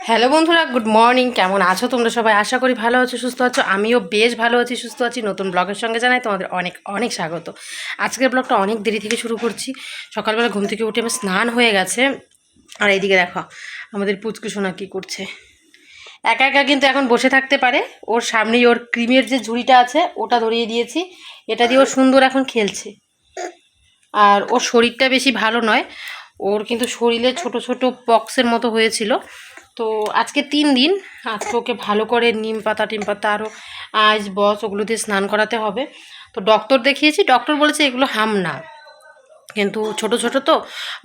Hello বন্ধুরা, good morning. কেমন আছো তোমরা সবাই? আশা করি ভালো আছো, সুস্থ আছো। আমিও বেশ ভালো আছি, সুস্থ আছি। নতুন ব্লগের সঙ্গে জানাই তোমাদের অনেক অনেক স্বাগত। আজকের ব্লগটা অনেক দেরি থেকে শুরু করছি। সকালবেলা ঘুম থেকে উঠে আমার স্নান হয়ে গেছে। আর এইদিকে দেখো, আমাদের পুচকু সোনা কী করছে। একা একা কিন্তু এখন বসে থাকতে পারে। ওর সামনেই ওর ক্রিমের যে ঝুড়িটা আছে, ওটা ধরিয়ে দিয়েছি। এটা দিয়ে ও সুন্দর এখন খেলছে। আর ওর শরীরটা বেশি ভালো নয়। ওর কিন্তু শরীরে ছোট ছোট পক্সের মতো হয়েছিল। তো আজকে তিন দিন, আজকে ওকে ভালো করে নিম পাতা, টিম পাতা আরও আইস, বস ওগুলো দিয়ে স্নান করাতে হবে। তো ডক্টর দেখিয়েছি ডক্টর বলেছে এগুলো হাম না। কিন্তু ছোট ছোট তো,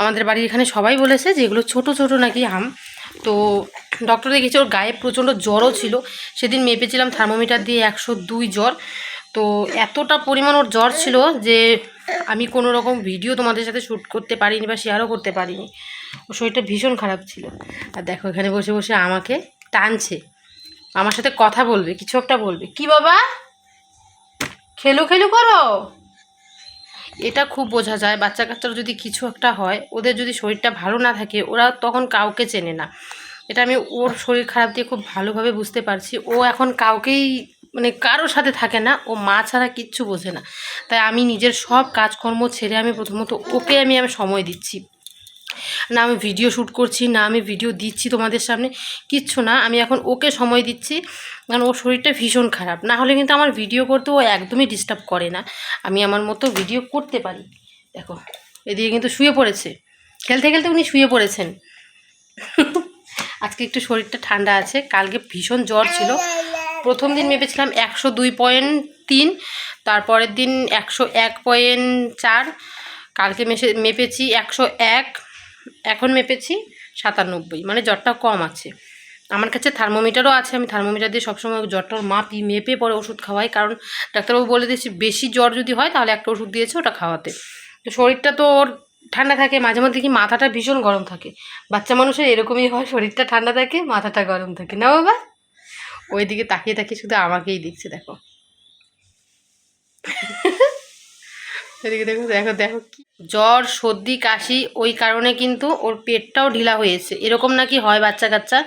আমাদের বাড়ির এখানে সবাই বলেছে যে এগুলো ছোট ছোট নাকি হাম তো ডক্টর দেখিয়েছে, ওর গায়ে প্রচণ্ড জ্বরও ছিল। সেদিন মেপেছিলাম থার্মোমিটার দিয়ে একশো দুই জ্বর। তো এতটা পরিমাণ ওর জ্বর ছিল যে আমি কোনো রকম ভিডিও তোমাদের সাথে শ্যুট করতে পারিনি বা শেয়ারও করতে পারিনি। ওর শরীরটা ভীষণ খারাপ ছিল। আর দেখো, এখানে বসে বসে আমাকে টানছে। আমার সাথে কথা বলবে, কিছু একটা বলবে। কি বাবা? খেলু খেলু করো। এটা খুব বোঝা যায়। বাচ্চা কাচ্চারা যদি কিছু একটা হয়, ওদের যদি শরীরটা ভালো না থাকে, ওরা তখন কাউকে চেনে না। এটা আমি ওর শরীর খারাপ দিয়ে খুব ভালোভাবে বুঝতে পারছি। ও এখন কাউকেই মানে কারোর সাথে থাকে না। ও মা ছাড়া কিচ্ছু বোঝে না। তাই আমি নিজের সব কাজকর্ম ছেড়ে আমি প্রথমত ওকে আমি আমি সময় দিচ্ছি। না আমি ভিডিও শ্যুট করছি, না আমি ভিডিও দিচ্ছি তোমাদের সামনে, কিচ্ছু না। আমি এখন ওকে সময় দিচ্ছি, কারণ ওর শরীরটা ভীষণ খারাপ। না হলে কিন্তু আমার ভিডিও করতে ও একদমই ডিস্টার্ব করে না। আমি আমার মতো ভিডিও করতে পারি। দেখো, এদিকে কিন্তু শুয়ে পড়েছে। খেলতে খেলতে উনি শুয়ে পড়েছেন। আজকে একটু শরীরটা ঠান্ডা আছে। কালকে ভীষণ জ্বর ছিল। প্রথম দিন মেপেছিলাম একশো দুই পয়েন্ট তিন, তারপরের দিন একশো এক পয়েন্ট চার, কালকে মেপে মেপেছি একশো এক এখন মেপেছি সাতানব্বই মানে জ্বরটা কম আছে। আমার কাছে থার্মোমিটারও আছে, আমি থার্মোমিটার দিয়ে সবসময় জ্বরটার মাপি মেপে পরে ওষুধ খাওয়াই, কারণ ডাক্তারবাবু বলে দিয়েছি, বেশি জ্বর যদি হয় তাহলে একটা ওষুধ দিয়েছে ওটা খাওয়াতে। তো শরীরটা তো ওর ঠান্ডা থাকে, মাঝে মধ্যে কি মাথাটা ভীষণ গরম থাকে। বাচ্চা মানুষের এরকমই হয়, শরীরটা ঠান্ডা থাকে, মাথাটা গরম থাকে, না বাবা? ওই দিকে তাকিয়ে তাকিয়ে শুধু আমাকেই দেখছে, দেখো। এদিকে দেখো দেখো দেখো কি। জ্বর, সর্দি, কাশি, ওই কারণে কিন্তু ওর পেটটাও ঢিলা হয়েছে। এরকম নাকি হয় বাচ্চা কাচ্চা,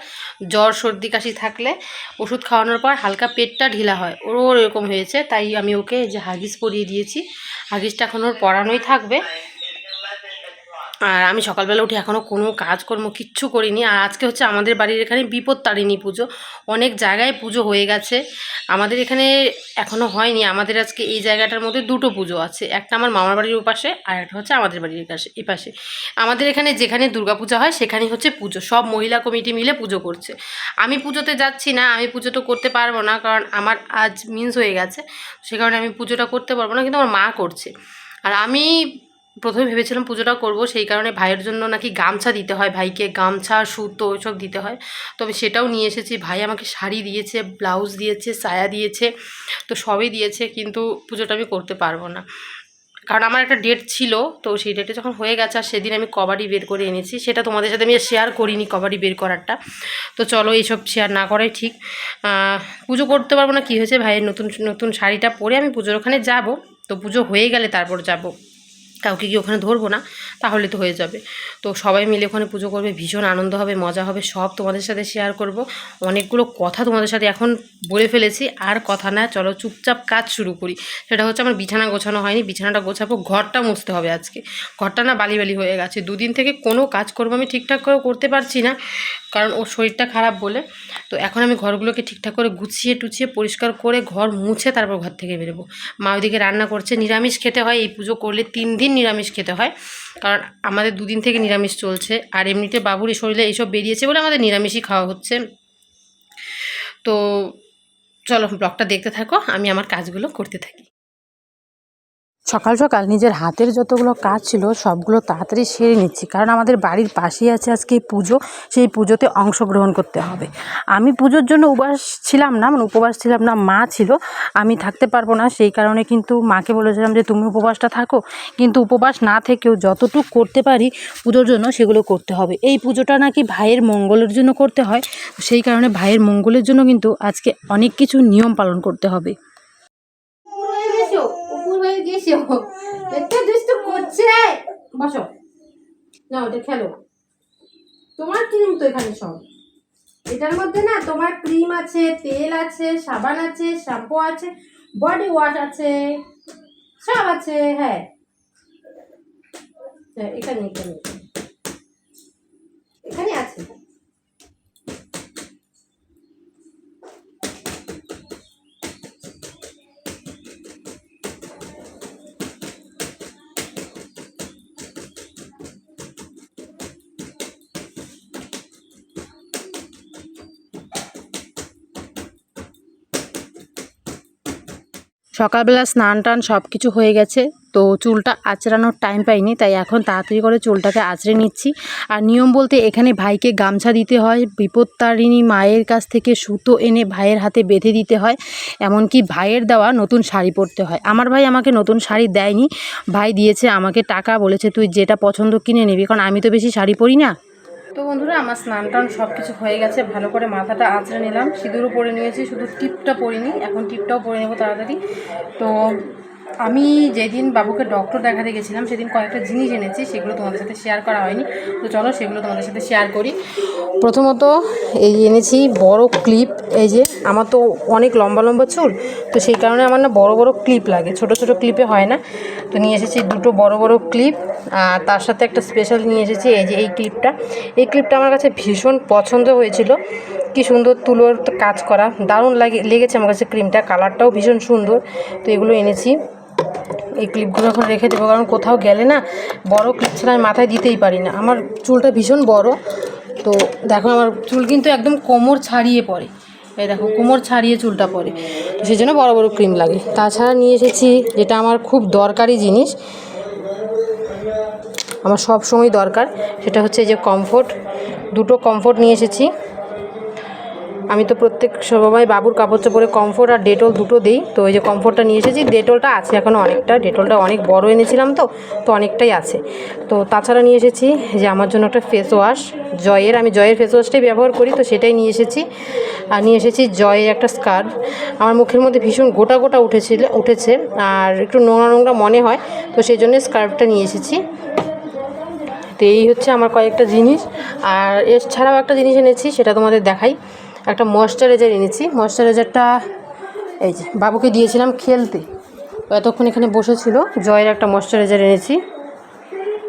জ্বর, সর্দি, কাশি থাকলে ওষুধ খাওয়ানোর পর হালকা পেটটা ঢিলা হয়। ওরও এরকম হয়েছে, তাই আমি ওকে যে হাগিস পরিয়ে দিয়েছি। হাগিসটা এখন ওর পরানোই থাকবে। আর আমি সকালবেলা উঠে এখনও কোনো কাজকর্ম কিচ্ছু করিনি। আর আজকে হচ্ছে আমাদের বাড়ির এখানে বিপদ তারিণী পুজো। অনেক জায়গায় পুজো হয়ে গেছে। আমাদের এখানে এখনও হয়নি। আমাদের আজকে এই জায়গাটার মধ্যে দুটো পুজো আছে। একটা আমার মামার বাড়ির ওপাশে আর একটা হচ্ছে আমাদের বাড়ির কাছে, এপাশে। আমাদের এখানে যেখানে দুর্গাপূজা হয় সেখানেই হচ্ছে পুজো। সব মহিলা কমিটি মিলে পুজো করছে। আমি পুজোতে যাচ্ছি না। আমি পুজো তো করতে পারব না কারণ আমার আজ মিন্স হয়ে গেছে। সে কারণে আমি পুজোটা করতে পারব না। কিন্তু আমার মা করছে। আর আমি প্রথমে ভেবেছিলাম পুজোটা করব, সেই কারণে ভাইয়ের জন্য নাকি গামছা দিতে হয়, ভাইকে গামছা, সুতো এসব দিতে হয়। তবে সেটাও নিয়ে এসেছি। ভাই আমাকে শাড়ি দিয়েছে, ব্লাউজ দিয়েছে, সায়া দিয়েছে, তো সবই দিয়েছে, কিন্তু পুজোটা আমি করতে পারব না। কারণ আমার একটা ডেট ছিল, তো সেই ডেটে যখন হয়ে গেছে আর সেদিন আমি কবাডি বের করে এনেছি, সেটা তোমাদের সাথে আমি শেয়ার করিনি কবাডি বের করারটা। তো চলো এইসব শেয়ার না করাই ঠিক। পুজো করতে পারব না, কী হয়েছে? ভাইয়ের নতুন নতুন শাড়িটা পরে আমি পুজোর ওখানে যাব। তো পুজো হয়ে গেলে তারপর যাব। কাউকে কি ওখানে ধরবো না, তাহলে তো হয়ে যাবে। তো সবাই মিলে ওখানে পুজো করবে, ভীষণ আনন্দ হবে, মজা হবে, সব তোমাদের সাথে শেয়ার করব। অনেকগুলো কথা তোমাদের সাথে এখন বলে ফেলেছি, আর কথা না, চলো চুপচাপ কাজ শুরু করি। সেটা হচ্ছে আমার বিছানা গোছানো হয়নি, বিছানাটা গোছাবো, ঘরটা মুছতে হবে আজকে। ঘরটা না বালি বালি হয়ে গেছে। দুদিন থেকে কোনো কাজ করব আমি ঠিকঠাক করে করতে পারছি না, কারণ ওর শরীরটা খারাপ বলে। তো এখন আমি ঘরগুলোকে ঠিকঠাক করে গুছিয়ে টুছিয়ে পরিষ্কার করে ঘর মুছে তারপর ঘর থেকে বেরোবো। মা ওইদিকে রান্না করছে, নিরামিষ খেতে হয়, এই পুজো করলে তিন দিন নিরামিষ খেতে হয়। কারণ আমাদের দুদিন থেকে নিরামিষ চলছে। আর এমনিতে বাবুর শরীরে এইসব বেরিয়েছে বলে আমাদের নিরামিষই খাওয়া হচ্ছে। তো চলো ব্লগটা দেখতে থাকো। আমি আমার কাজগুলো করতে থাকি। সকাল সকাল নিজের হাতের যতগুলো কাজ ছিল, সবগুলো তাড়াতাড়ি সেরে নিচ্ছি। কারণ আমাদের বাড়ির পাশেই আছে আজকে পুজো, সেই পুজোতে অংশগ্রহণ করতে হবে। আমি পুজোর জন্য উপবাস ছিলাম না মানে উপবাস ছিলাম না, মা ছিল। আমি থাকতে পারব না, সেই কারণে কিন্তু মাকে বলেছিলাম যে, তুমি উপবাসটা থাকো। কিন্তু উপবাস না থেকেও যতটুকু করতে পারি পুজোর জন্য সেগুলো করতে হবে। এই পুজোটা নাকি ভাইয়ের মঙ্গলের জন্য করতে হয়, সেই কারণে ভাইয়ের মঙ্গলের জন্য কিন্তু আজকে অনেক কিছু নিয়ম পালন করতে হবে উপর হয়ে গেছো উপর হয়ে গেছো? এত করছে। বসো। না ওটা খেলো। তোমার ক্রিম তো এখানে সব? এটার মধ্যে না তোমার ক্রিম আছে তেল আছে সাবান আছে শ্যাম্পু আছে বডি ওয়াশ আছে সব আছে হ্যাঁ। হ্যাঁ, এখানে এখানে। এখানে আছে। সকালবেলা স্নান টান সব কিছু হয়ে গেছে, তো চুলটা আঁচড়ানোর টাইম পাইনি, তাই এখন তাড়াতাড়ি করে চুলটাকে আঁচড়ে নিচ্ছি। আর নিয়ম বলতে এখানে ভাইকে গামছা দিতে হয়, বিপত্তারিণী মায়ের কাছ থেকে সুতো এনে ভাইয়ের হাতে বেঁধে দিতে হয়, এমনকি ভাইয়ের দেওয়া নতুন শাড়ি পরতে হয়। আমার ভাই আমাকে নতুন শাড়ি দেয়নি, ভাই দিয়েছে আমাকে টাকা, বলেছে তুই যেটা পছন্দ কিনে নিবি, কারণ আমি তো বেশি শাড়ি পরি না। তো বন্ধুরা, আমার স্নান টান সব কিছু হয়ে গেছে, ভালো করে মাথাটা আঁচড়ে নিলাম। সিঁদুরও পরে নিয়েছি, শুধু টিপটা পরিনি, এখন টিপটাও পরে নেব তাড়াতাড়ি। তো আমি যেদিন বাবুকে ডক্টর দেখাতে গেছিলাম, সেদিন কয়েকটা জিনিস এনেছি, সেগুলো তোমাদের সাথে শেয়ার করা হয়নি। তো চলো সেগুলো তোমাদের সাথে শেয়ার করি। প্রথমত এই এনেছি বড় ক্লিপ এই যে আমার তো অনেক লম্বা লম্বা চুল, তো সেই কারণে আমার না বড় বড় ক্লিপ লাগে, ছোট ছোট ক্লিপে হয় না। তো নিয়ে এসেছি দুটো বড় বড় ক্লিপ আর তার সাথে একটা স্পেশাল নিয়ে এসেছি এই যে এই ক্লিপটা এই ক্লিপটা আমার কাছে ভীষণ পছন্দ হয়েছিল। কি সুন্দর তুলোর কাজ করা, দারুণ লাগে, লেগেছে আমার কাছে ক্রিমটা কালারটাও ভীষণ সুন্দর। তো এগুলো এনেছি। এই ক্লিপগুলো এখন রেখে দেবো, কারণ কোথাও গেলে না বড় ক্লিপ ছাড়া আমি মাথায় দিতেই পারি না। আমার চুলটা ভীষণ বড়, তো দেখো আমার চুল কিন্তু একদম কোমর ছাড়িয়ে পড়ে। এই দেখো, কোমর ছাড়িয়ে চুলটা পড়ে। তো সেই জন্য বড় বড় ক্রিম লাগে। তাছাড়া নিয়ে এসেছি যেটা আমার খুব দরকারি জিনিস, আমার সব সময় দরকার, সেটা হচ্ছে যে কমফোর্ট দুটো কমফোর্ট নিয়ে এসেছি। আমি তো প্রত্যেক সময় বাবুর কাপড় চোপড়ে কমফোর্ট আর ডেটল দুটো দিই। তো এই যে কমফোর্টটা নিয়ে এসেছি ডেটলটা আছে এখনও অনেকটা। ডেটলটা অনেক বড় এনেছিলাম তো তো অনেকটাই আছে। তো তাছাড়া নিয়ে এসেছি যে আমার জন্য একটা ফেস ওয়াশ জয়ের, আমি জয়ের ফেস ওয়াশটাই ব্যবহার করি, তো সেটাই নিয়ে এসেছি। আর নিয়ে এসেছি জয়ের একটা স্কার্ফ আমার মুখের মধ্যে ভীষণ গোটা গোটা উঠেছিল, উঠেছে। আর একটু নোংরা নোংরা মনে হয়, তো সেই জন্য স্কার্ফটা নিয়ে এসেছি। তো এই হচ্ছে আমার কয়েকটা জিনিস। আর এছাড়াও একটা জিনিস এনেছি, সেটা তোমাদের দেখাই। একটা ময়শ্চারাইজার এনেছি। ময়শ্চারাইজারটা এই যে বাবুকে দিয়েছিলাম খেলতে। এতক্ষণ এখানে বসেছিল। জয়ের একটা ময়শ্চারাইজার এনেছি।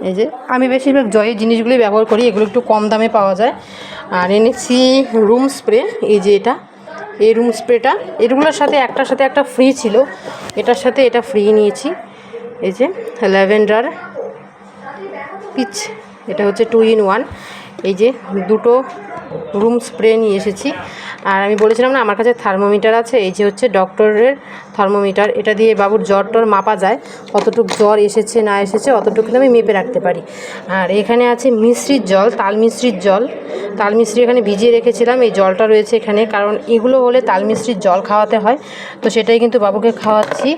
এই যে আমি বেশিরভাগ জয়ের জিনিসগুলোই ব্যবহার করি, এগুলো একটু কম দামে পাওয়া যায়। আর এনেছি রুম স্প্রে এই যে এটা। এই রুম স্প্রেটা এগুলোর সাথে একটার সাথে একটা ফ্রি ছিল। এটার সাথে এটা ফ্রি নিয়েছি। এই যে ল্যাভেন্ডার পিচ এটা হচ্ছে টু ইন ওয়ান এই যে দুটো রুম স্প্রে নিয়ে এসেছি। আর আমি বলেছিলাম না, আমার কাছে থার্মোমিটার আছে, এই যে হচ্ছে ডক্টরের থার্মোমিটার। এটা দিয়ে বাবুর জ্বর টর মাপা যায়, কতটুকু জ্বর এসেছে, না এসেছে, অতটুকু আমি মেপে রাখতে পারি। আর এখানে আছে মিশ্রির জল, তাল মিশ্রির জল। তাল মিশ্রি এখানে ভিজিয়ে রেখেছিলাম, এই জলটা রয়েছে এখানে, কারণ এগুলো হলে তাল মিশ্রির জল খাওয়াতে হয়। তো সেটাই কিন্তু বাবুকে খাওয়াচ্ছি।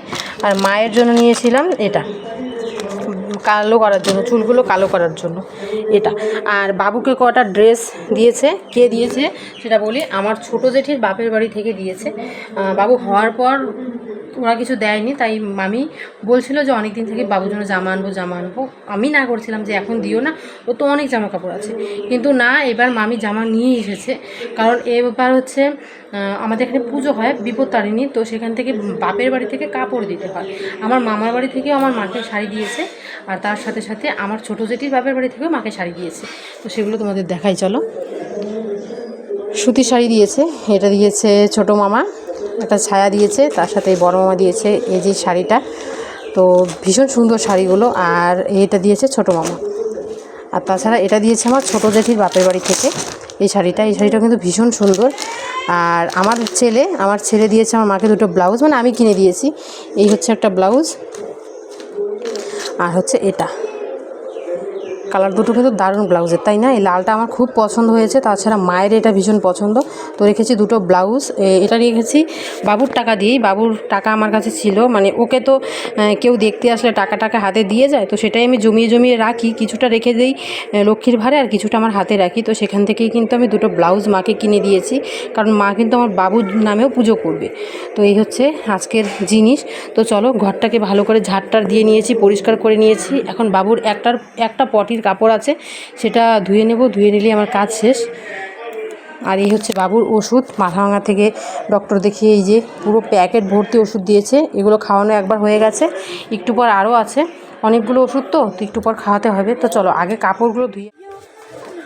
আর মায়ের জন্য নিয়েছিলাম এটা। কালো করার জন্য, চুলগুলো কালো করার জন্য, এটা। আর বাবুকে কটা ড্রেস দিয়েছে, কে দিয়েছে সেটা বলি। আমার ছোটো জেঠির বাপের বাড়ি থেকে দিয়েছে। বাবু হওয়ার পর ওরা কিছু দেয়নি, তাই মামি বলছিল যে অনেক দিন থেকে বাবুর জন্য জামা আনব জামা আনব। আমি না করছিলাম যে এখন দিও না, ও তো অনেক জামা কাপড় আছে। কিন্তু না, এবার মামি জামা নিয়ে এসেছে। কারণ এবার হচ্ছে আমাদের এখানে পুজো হয় বিপদ তারিণী, তো সেখান থেকে বাপের বাড়ি থেকে কাপড় দিতে হয়। আমার মামার বাড়ি থেকেও আমার মাকে শাড়ি দিয়েছে, আর তার সাথে সাথে আমার ছোটো জেঠির বাপের বাড়ি থেকেও মাকে শাড়ি দিয়েছে। তো সেগুলো তোমাদের দেখাই, চলো। সুতির শাড়ি দিয়েছে, এটা দিয়েছে ছোট মামা। একটা ছায়া দিয়েছে, তার সাথে এই বড় মামা দিয়েছে এই যে শাড়িটা। তো ভীষণ সুন্দর শাড়িগুলো, আর এটা দিয়েছে ছোট মামা। আর তাছাড়া এটা দিয়েছে আমার ছোটো জেঠির বাপের বাড়ি থেকে এই শাড়িটা। এই শাড়িটা কিন্তু ভীষণ সুন্দর। আর আমার ছেলে আমার ছেলে দিয়েছে আমার মাকে দুটো ব্লাউজ মানে আমি কিনে দিয়েছি। এই হচ্ছে একটা ব্লাউজ। আর হচ্ছে এটা। কালার দুটো কিন্তু দারুণ ব্লাউজের, তাই না? এই লালটা আমার খুব পছন্দ হয়েছে, তাছাড়া মায়ের এটা ভীষণ পছন্দ। তো রেখেছি দুটো ব্লাউজ এটা রেখেছি বাবুর টাকা দিয়েই, বাবুর টাকা আমার কাছে ছিল। মানে ওকে তো কেউ দেখতে আসলে টাকা টাকা হাতে দিয়ে যায়, তো সেটাই আমি জমিয়ে জমিয়ে রাখি। কিছুটা রেখে দিই লক্ষ্মীর ভারে আর কিছুটা আমার হাতে রাখি। তো সেখান থেকেই কিন্তু আমি দুটো ব্লাউজ মাকে কিনে দিয়েছি, কারণ মা কিন্তু আমার বাবুর নামেও পুজো করবে। তো এই হচ্ছে আজকের জিনিস। তো চলো ঘরটাকে ভালো করে ঝাড়টার দিয়ে নিয়েছি, পরিষ্কার করে নিয়েছি। এখন বাবুর একটার, একটা পটির কাপড় আছে, সেটা ধুয়ে নেব, ধুয়ে নিলে আমার কাজ শেষ। আর এই হচ্ছে বাবুর ওষুধ মাথাভাঙা থেকে ডক্টর দেখিয়ে এই যে পুরো প্যাকেট ভর্তি ওষুধ দিয়েছে, এগুলো খাওয়ানো একবার হয়ে গেছে, একটু পর আরও আছে। অনেকগুলো ওষুধ তো তো একটু পর খাওয়াতে হবে। তো চলো, আগে কাপড়গুলো ধুয়ে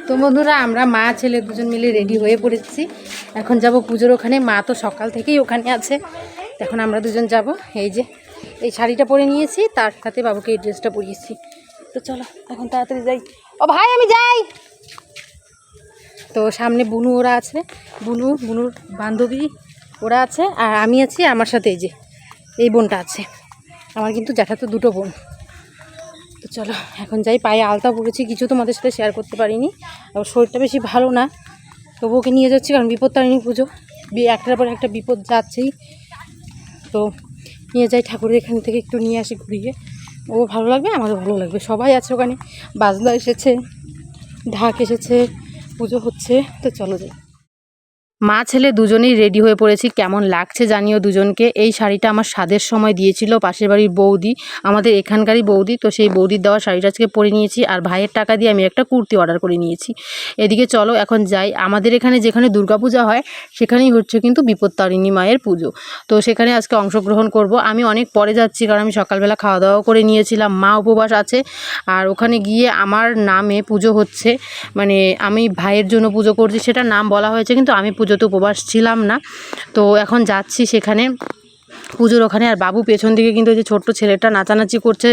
তো বন্ধুরা, আমরা মা, ছেলে দুজন মিলে রেডি হয়ে পড়েছি। এখন যাব পুজোর ওখানে, মা তো সকাল থেকেই ওখানে আছে। এখন আমরা দুজন যাব, এই যে, এই শাড়িটা পরে নিয়েছি, তার সাথে বাবুকে এই ড্রেসটা পরিয়েছি। তো চলো, এখন তাড়াতাড়ি যাই। ও ভাই, আমি যাই। তো সামনে বুনু ওরা আছে। বুনু, বুনুর বান্ধবী ওরা আছে, আর আমি আছি, আমার সাথে এই যে, এই বোনটা আছে। আমার কিন্তু জ্যাঠাতো দুটো বোন। তো চলো, এখন যাই, পায়ে আলতা পড়েছি কিছু তোমাদের সাথে শেয়ার করতে পারিনি। আবার শরীরটা বেশি ভালো না, তবু ওকে নিয়ে যাচ্ছি, কারণ বিপদ তারিণী পুজো একটার পর একটা বিপদ যাচ্ছেই। তো নিয়ে যাই, ঠাকুরের এখান থেকে একটু নিয়ে আসি ঘুরিয়ে। ও ভালো লাগবে? আমারও ভালো লাগবে। সবাই আছে ওখানে। বাজনা এসেছে, ঢাক এসেছে, পুজো হচ্ছে। তো চলো যাই। মা ছেলে দুজনেই রেডি হয়ে পড়েছি। কেমন লাগছে জানিও দুজনকে। এই শাড়িটা আমার স্বাদের সময় দিয়েছিল পাশের বাড়ির বৌদি, আমাদের এখানকারই বৌদি। তো সেই বৌদির দেওয়া শাড়িটা আজকে পরে নিয়েছি আর ভাইয়ের টাকা দিয়ে আমি একটা কুর্তি অর্ডার করে নিয়েছি। এদিকে চলো, এখন যাই। আমাদের এখানে যেখানে দুর্গাপূজা হয়, সেখানেই হচ্ছে কিন্তু বিপত্তারিণী মায়ের পুজো। তো সেখানে আজকে অংশগ্রহণ করব। আমি অনেক পরে যাচ্ছি কারণ আমি সকালবেলা খাওয়া দাওয়া করে নিয়েছিলাম। মা উপবাস আছে। আর ওখানে গিয়ে আমার নামে পুজো হচ্ছে। মানে আমি ভাইয়ের জন্য পুজো করছি সেটা নাম বলা হয়েছে, কিন্তু আমি পুজোতে উপবাস ছিলাম না। তো এখন যাচ্ছি সেখানে। পুজোর ওখানে আর বাবু পেছন দিকে কিন্তু ওই যে ছোট্ট ছেলেটা নাচানাচি করছে,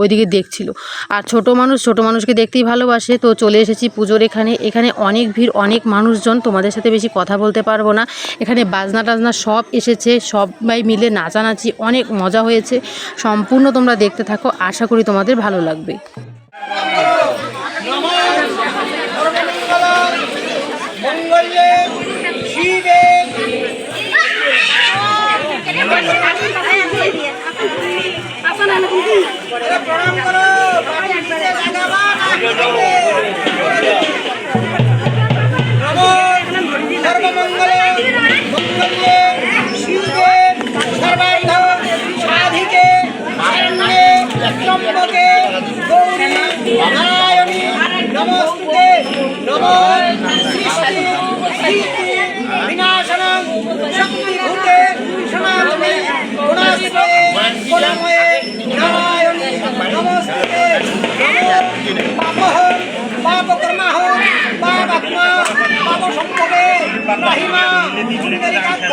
ওইদিকে দেখছিল। আর ছোট মানুষ, ছোট মানুষকে দেখতেই ভালোবাসে। তো চলে এসেছি পুজোর এখানে। এখানে অনেক ভিড়, অনেক মানুষজন। তোমাদের সাথে বেশি কথা বলতে পারব না। এখানে বাজনা টাজনা সব এসেছে। সবাই মিলে নাচানাচি, অনেক মজা হয়েছে। সম্পূর্ণ তোমরা দেখতে থাকো। আশা করি তোমাদের ভালো লাগবে। হর